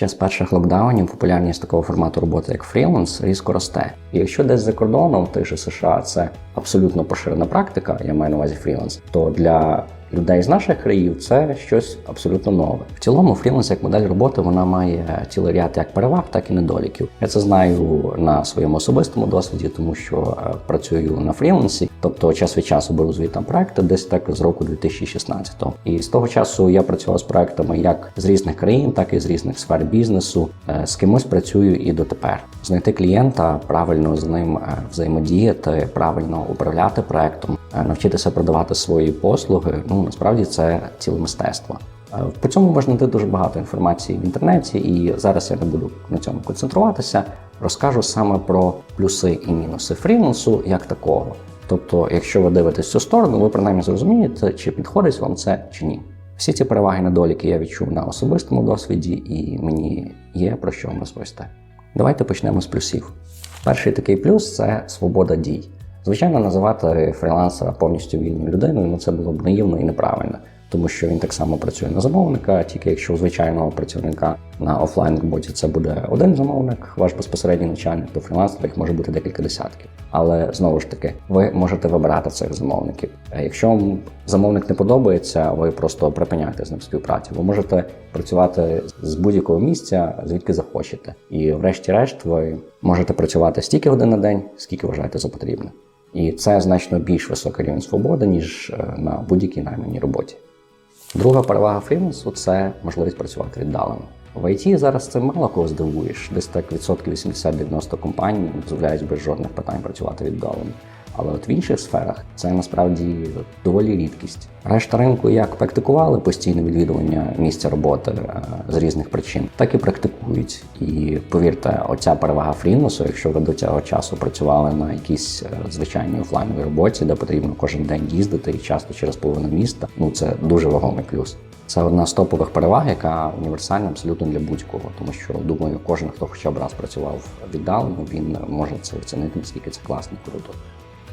Ще з перших локдаунів популярність такого формату роботи, як фріланс, різко росте. І якщо десь за кордоном, в тих же США, це абсолютно поширена практика, я маю на увазі фріланс, то для людей з наших країв це щось абсолютно нове. В цілому, фріланс як модель роботи вона має цілий ряд як переваг, так і недоліків. Я це знаю на своєму особистому досвіді, тому що е, працюю на фрілансі, тобто час від часу беру звідти проекти, десь так з року 2016-го. І з того часу я працював з проектами як з різних країн, так і з різних сфер бізнесу. Е, З кимось працюю і дотепер. Знайти клієнта, правильно з ним е, взаємодіяти, правильно управляти проектом, навчитися продавати свої послуги. Ну насправді це ціле мистецтво. Е, По цьому можна знайти дуже багато інформації в інтернеті, і зараз я не буду на цьому концентруватися. Розкажу саме про плюси і мінуси фрілансу як такого. Тобто, якщо ви дивитесь цю сторону, ви принаймні зрозумієте, чи підходить вам це чи ні. Всі ці переваги недоліки я відчув на особистому досвіді, і мені є про що вам розповісти. Давайте почнемо з плюсів. Перший такий плюс це свобода дій. Звичайно, називати фрілансера повністю вільною людиною, ну це було б наївно і неправильно, тому що він так само працює на замовника, тільки якщо у звичайного працівника на офлайн роботі це буде один замовник, ваш безпосередній начальник, то фрілансера їх може бути декілька десятків. Але знову ж таки, ви можете вибирати цих замовників. Е, Якщо вам замовник не подобається, ви просто припиняєте з ним співпрацю. Ви можете працювати з будь-якого місця, звідки захочете. І врешті-решт ви можете працювати стільки годин на день, скільки вважаєте за потрібне. І це значно більш високий рівень свободи, ніж е, на будь-якій найманій роботі. Друга перевага фрілансу це можливість працювати віддалено. В ІТ зараз це мало кого здивуєш. Десь так відсотків 80-90 компаній дозволяють без жодних питань працювати віддалено. Але от в інших сферах це насправді доволі рідкість. Решта ринку як практикували постійне відвідування місця роботи е, з різних причин, так і практикують. І повірте, оця перевага фрілансу, якщо ви до цього часу працювали на якійсь е, звичайній офлайновій роботі, де потрібно кожен день їздити і часто через половину міста, ну це дуже вагомий плюс. Це одна з топових переваг, яка універсальна абсолютно для будь-кого, тому що думаю, кожен, хто хоча б раз працював віддалено, він може це оцінити, наскільки це класно і круто.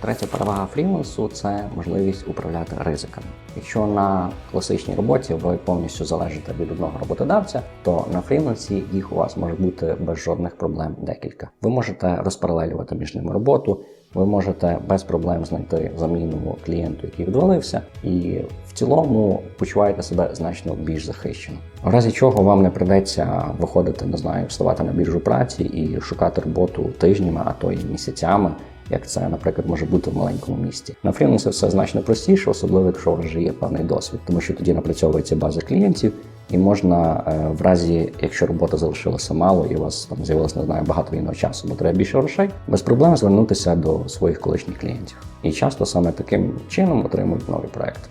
Третя перевага фрілансу це можливість управляти ризиками. Якщо на класичній роботі ви повністю залежите від одного роботодавця, то на фрілансі їх у вас може бути без жодних проблем декілька. Ви можете розпаралелювати між ними роботу, ви можете без проблем знайти заміну клієнту, який відвалився, і в цілому почуваєте себе значно більш захищено. В разі чого вам не придеться виходити, не знаю, вставати на біржу праці і шукати роботу тижнями, а то й місяцями. Як це, наприклад, може бути в маленькому місті. На фрілансі все значно простіше, особливо якщо вже є певний досвід, тому що тоді напрацьовується база клієнтів, і можна е, в разі, якщо робота залишилася мало, і у вас там з'явилося не знаю багато вільного часу, бо треба більше грошей, без проблем звернутися до своїх колишніх клієнтів. І часто саме таким чином отримують нові проекти.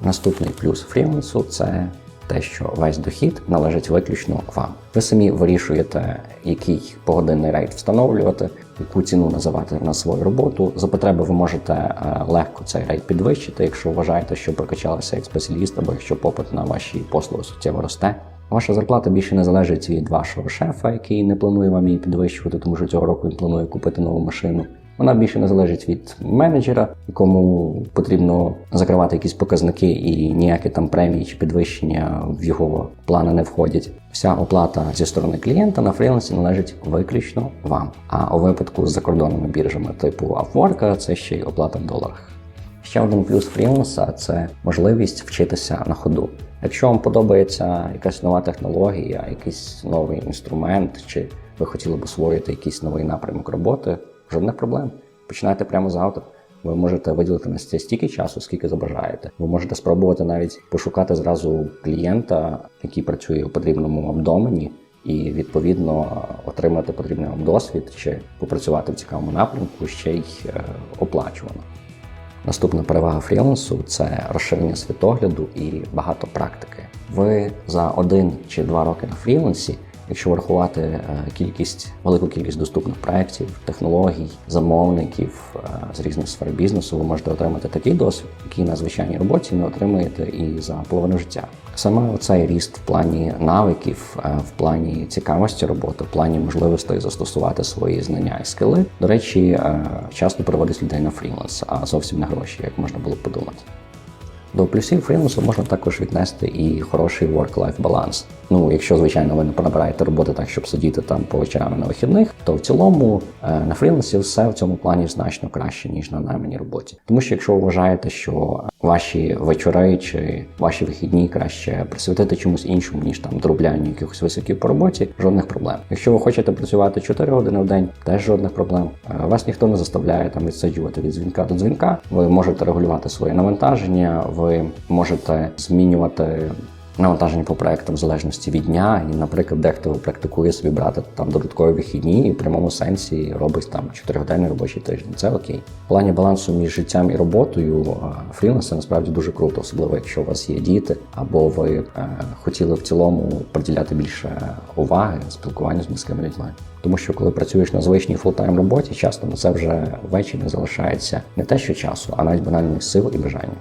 Наступний плюс фрілансу це те, що весь дохід належить виключно вам. Ви самі вирішуєте, який погодинний рейд встановлювати, яку ціну називати на свою роботу. За потреби ви можете е, легко цей рейд підвищити, якщо вважаєте, що прокачалися як спеціаліст, або якщо попит на ваші послуги суттєво росте. Ваша зарплата більше не залежить від вашого шефа, який не планує вам її підвищувати, тому що цього року він планує купити нову машину. Вона більше не залежить від менеджера, якому потрібно закривати якісь показники, і ніякі там премії чи підвищення в його плани не входять. Вся оплата зі сторони клієнта на фрілансі належить виключно вам. А у випадку з закордонними біржами типу Upwork це ще й оплата в доларах. Ще один плюс фріланса це можливість вчитися на ходу. Якщо вам подобається якась нова технологія, якийсь новий інструмент, чи ви хотіли б освоїти якийсь новий напрямок роботи, жодних проблем. Починайте прямо завтра. Ви можете виділити на це стільки часу, скільки забажаєте. Ви можете спробувати навіть пошукати зразу клієнта, який працює у потрібному вам домені, і відповідно отримати потрібний вам досвід чи попрацювати в цікавому напрямку ще й е, оплачувано. Наступна перевага фрілансу це розширення світогляду і багато практики. Ви за один чи два роки на фрілансі, якщо врахувати е, кількість, велику кількість доступних проєктів, технологій, замовників е, з різних сфер бізнесу, ви можете отримати такий досвід, який на звичайній роботі не отримуєте і за половину життя. Саме цей ріст в плані навиків, е, в плані цікавості роботи, в плані можливостей застосувати свої знання і скили, до речі, часто приводить людей на фріланс, а зовсім не гроші, як можна було б подумати. До плюсів фрілансу можна також віднести і хороший work-life баланс. Ну, якщо звичайно ви не набираєте роботи так, щоб сидіти там по вечорам на вихідних, то в цілому е, на фрілансі все в цьому плані значно краще ніж на найманій роботі. Тому що якщо ви вважаєте, що ваші вечори чи ваші вихідні краще присвятити чомусь іншому, ніж там дроблянню якихось високів по роботі, жодних проблем. Якщо ви хочете працювати 4 години в день, теж жодних проблем. Е, Вас ніхто не заставляє там відсаджувати від дзвінка до дзвінка. Ви можете регулювати своє навантаження, ви можете змінювати. Навантаження по проектам в залежності від дня, і, наприклад, дехто практикує собі брати там додаткові вихідні і в прямому сенсі робить там 4-годинний робочий тиждень. Це окей. В плані балансу між життям і роботою а, фріланс насправді дуже круто, особливо якщо у вас є діти, або ви е, хотіли в цілому приділяти більше уваги спілкуванню з близькими людьми. Тому що коли працюєш на звичній фултайм роботі, часто на це вже ввечері не залишається не те, що часу, а навіть банальних сил і бажання.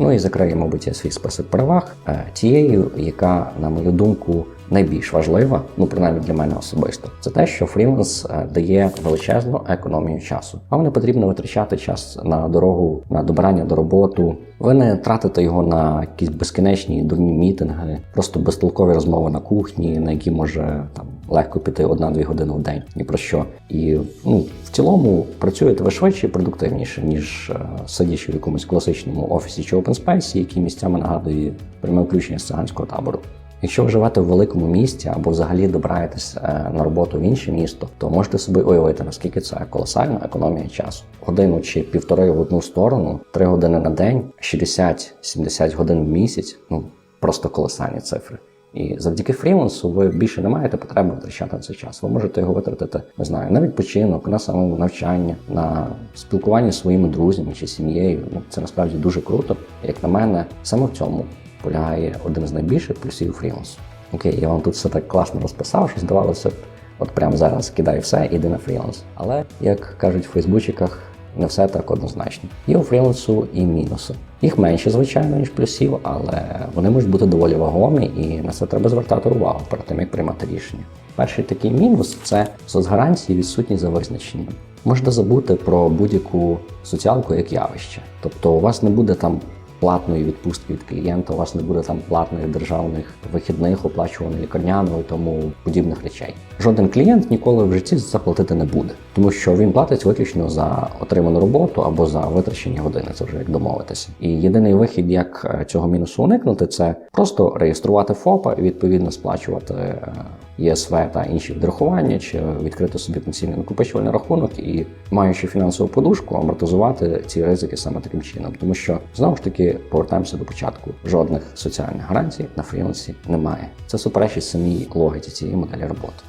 Ну і закриє, мабуть, я свій список переваг е, тією, яка, на мою думку, найбільш важлива, ну принаймні для мене особисто, це те, що фріланс е, дає величезну економію часу. Вам не потрібно витрачати час на дорогу, на добирання до роботи. Ви не тратите його на якісь безкінечні дурні мітинги, просто безтолкові розмови на кухні, на які може там легко піти одна-дві години в день. Ні про що. І ну в цілому працюєте ви швидше і продуктивніше, ніж е, сидячи в якомусь класичному офісі чи опенспейсі, який місцями нагадує пряме включення з циганського табору. Якщо ви живете в великому місті або взагалі добираєтесь е, на роботу в інше місто, то можете собі уявити, наскільки це колосальна економія часу. Годину чи півтори в одну сторону, три години на день, 60-70 годин в місяць ну просто колосальні цифри. І завдяки фрілансу ви більше не маєте потреби витрачати цей час. Ви можете його витратити, не знаю, на відпочинок, на самонавчання, на спілкування зі своїми друзями чи сім'єю. Ну це насправді дуже круто. Як на мене, саме в цьому полягає один з найбільших плюсів фрілансу. Окей, я вам тут все так класно розписав, що здавалося от прямо зараз кидай все, іди на фріланс. Але як кажуть в Фейсбучиках, не все так однозначно. Є у фрілансу і мінуси. Їх менше, звичайно, ніж плюсів, але вони можуть бути доволі вагомі, і на це треба звертати увагу перед тим, як приймати рішення. Перший такий мінус це соцгарантії відсутні за визначенням. Можете забути про будь-яку соціалку як явище. Тобто у вас не буде там платної відпустки від клієнта, у вас не буде там платних державних вихідних, оплачуваної лікарняної, тому подібних речей. Жоден клієнт ніколи в житті заплатити не буде, тому що він платить виключно за отриману роботу або за витрачені години. Це вже як домовитися. І єдиний вихід, як е, цього мінусу уникнути, це просто реєструвати ФОПа і відповідно сплачувати е, ЄСВ та інші відрахування, чи відкрити собі пенсійний накопичувальний рахунок і, маючи фінансову подушку, амортизувати ці ризики саме таким чином. Тому що знову ж таки повертаємося до початку. Жодних соціальних гарантій на фрілансі немає. Це суперечить самій логіці цієї моделі роботи.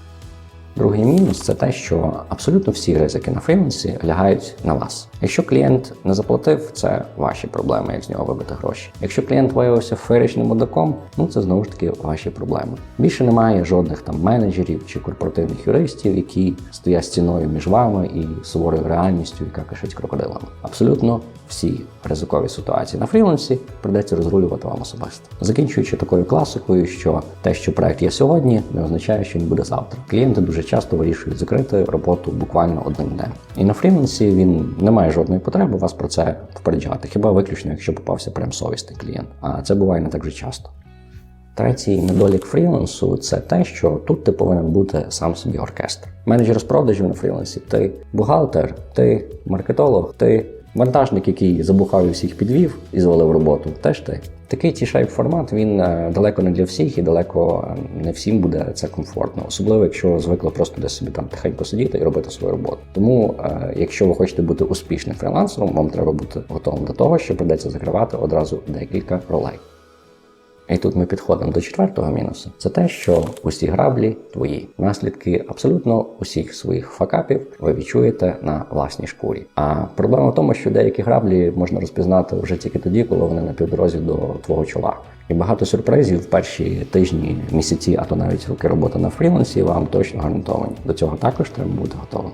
Другий мінус це те, що абсолютно всі ризики на фрілансі лягають на вас. Якщо клієнт не заплатив, це ваші проблеми, як з нього вибити гроші. Якщо клієнт виявився феричним мудаком, ну це знову ж таки ваші проблеми. Більше немає жодних там менеджерів чи корпоративних юристів, які стоять стіною між вами і суворою реальністю, яка кишить крокодилами. Абсолютно всі ризикові ситуації на фрілансі придеться розрулювати вам особисто. Закінчуючи такою класикою, що те, що проект є сьогодні, не означає, що він буде завтра. Клієнти дуже часто вирішують закрити роботу буквально одним днем. І на фрілансі він не має жодної потреби вас про це попереджати, хіба виключно, якщо попався прям совісний клієнт. А це буває не так вже часто. Третій недолік фрілансу це те, що тут ти повинен бути сам собі оркестр. Менеджер з продажів на фрілансі, ти бухгалтер, ти маркетолог, ти вантажник, який забухав і всіх підвів і звалив роботу, теж ти. Такий T-shape формат він е, далеко не для всіх і далеко е, не всім буде це комфортно, особливо якщо звикли просто десь собі там тихенько сидіти і робити свою роботу. Тому, е, якщо ви хочете бути успішним фрілансером, вам треба бути готовим до того, що придеться закривати одразу декілька ролей. І тут ми підходимо до четвертого мінусу. Це те, що усі граблі твої наслідки абсолютно усіх своїх факапів ви відчуєте на власній шкурі. А проблема в тому, що деякі граблі можна розпізнати вже тільки тоді, коли вони на півдорозі до твого чола. І багато сюрпризів в перші тижні, місяці, а то навіть роки роботи на фрілансі вам точно гарантовані. До цього також треба бути готовим.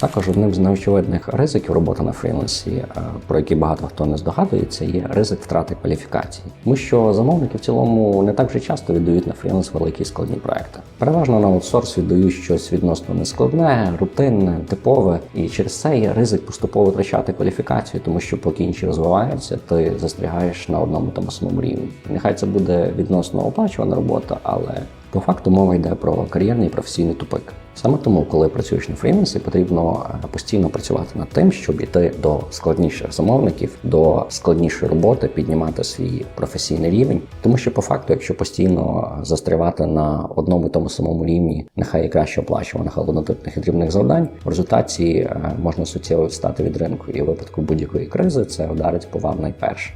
Також одним з неочевидних ризиків роботи на фрілансі, е, про які багато хто не здогадується, є ризик втрати кваліфікації, тому що замовники в цілому не так вже часто віддають на фріланс великі складні проекти. Переважно на аутсорс віддають щось відносно нескладне, рутинне, типове, і через це є ризик поступово втрачати кваліфікацію, тому що поки інші розвиваються, ти застрягаєш на одному тому самому рівні. Нехай це буде відносно оплачувана робота, але по факту мова йде про кар'єрний і професійний тупик. Саме тому, коли працюєш на фрілансі, потрібно е, постійно працювати над тим, щоб іти до складніших замовників, до складнішої роботи, піднімати свій професійний рівень. Тому що по факту, якщо постійно застрявати на одному і тому самому рівні, нехай і краще оплачуваних, але однотипних і дрібних завдань, в результаті е, можна суттєво відстати від ринку. І в випадку будь-якої кризи це вдарить по вам найперше.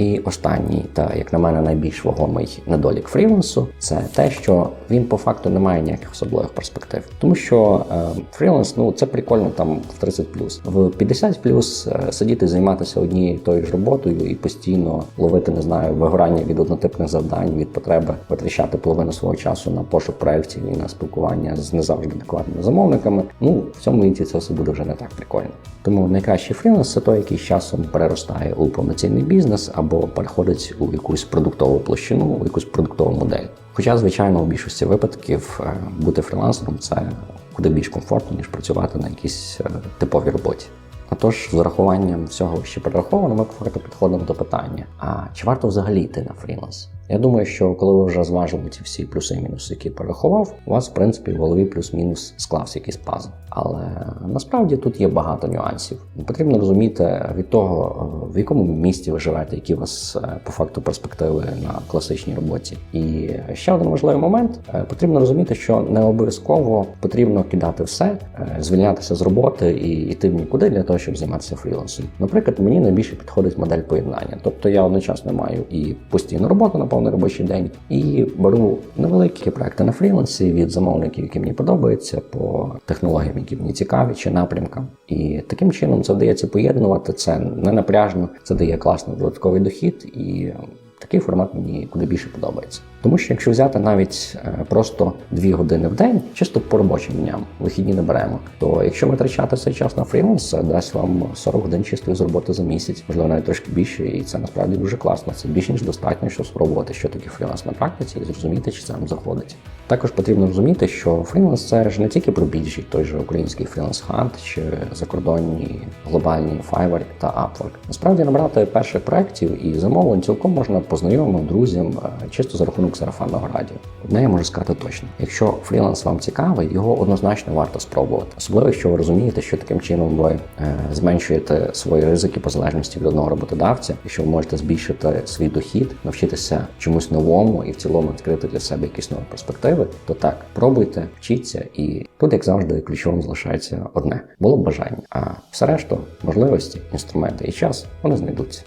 І останній, та як на мене, найбільш вагомий недолік фрілансу це те, що він по факту не має ніяких особливих перспектив. Тому що е, фріланс, ну це прикольно там в 30+. В 50+, е, сидіти займатися однією тою ж роботою і постійно ловити, не знаю, вигорання від однотипних завдань, від потреби витрачати половину свого часу на пошук проєктів і на спілкування з не завжди адекватними замовниками. Ну в цьому віці це все буде вже не так прикольно. Тому найкращий фріланс це той, який з часом переростає у повноцінний бізнес або переходить у якусь продуктову площину, у якусь продуктову модель. Хоча, звичайно, у більшості випадків е, бути фрілансером це куди більш комфортно, ніж працювати на якійсь е, типовій роботі. Отож, з урахуванням всього, що перераховано, ми по факту підходимо до питання: а чи варто взагалі йти на фріланс? Я думаю, що коли ви вже зважили ці всі плюси і мінуси, які перерахував, у вас, в принципі, в голові плюс-мінус склався якийсь пазл. Але насправді тут є багато нюансів. Потрібно розуміти від того, в якому місті ви живете, які у вас е, по факту перспективи на класичній роботі. І ще один важливий момент: е, потрібно розуміти, що не обов'язково потрібно кидати все, е, звільнятися з роботи і йти в нікуди для того, щоб займатися фрілансом. Наприклад, мені найбільше підходить модель поєднання. Тобто я одночасно маю і постійну роботу на повний робочий день, і беру невеликі проекти на фрілансі від замовників, які мені подобаються, по технологіям, які мені цікаві, чи напрямкам. І таким чином це вдається поєднувати це не напряжно, це дає класний додатковий дохід і. Такий формат мені куди більше подобається. Тому що якщо взяти навіть е, просто дві години в день, чисто по робочим дням, вихідні не беремо, то якщо витрачати цей час на фріланс, дасть вам 40 годин чистої з роботи за місяць, можливо, навіть трошки більше, і це насправді дуже класно. Це більш ніж достатньо, щоб спробувати, що таке фріланс на практиці, і зрозуміти, чи це вам заходить. Також потрібно розуміти, що фріланс це ж не тільки про біржі, той же український фріланс хант чи закордонні глобальні Fiverr та Upwork. Насправді набрати перших проєктів і замовлень цілком можна по знайомим, друзям, е, чисто за рахунок сарафанного радіо. Одне я можу сказати точно: якщо фріланс вам цікавий, його однозначно варто спробувати. Особливо, якщо ви розумієте, що таким чином ви е, зменшуєте свої ризики по залежності від одного роботодавця, якщо ви можете збільшити свій дохід, навчитися чомусь новому і в цілому відкрити для себе якісь нові перспективи, то так пробуйте, вчіться, і тут, як завжди, ключовим залишається одне було б бажання. А все решту, можливості, інструменти і час вони знайдуться.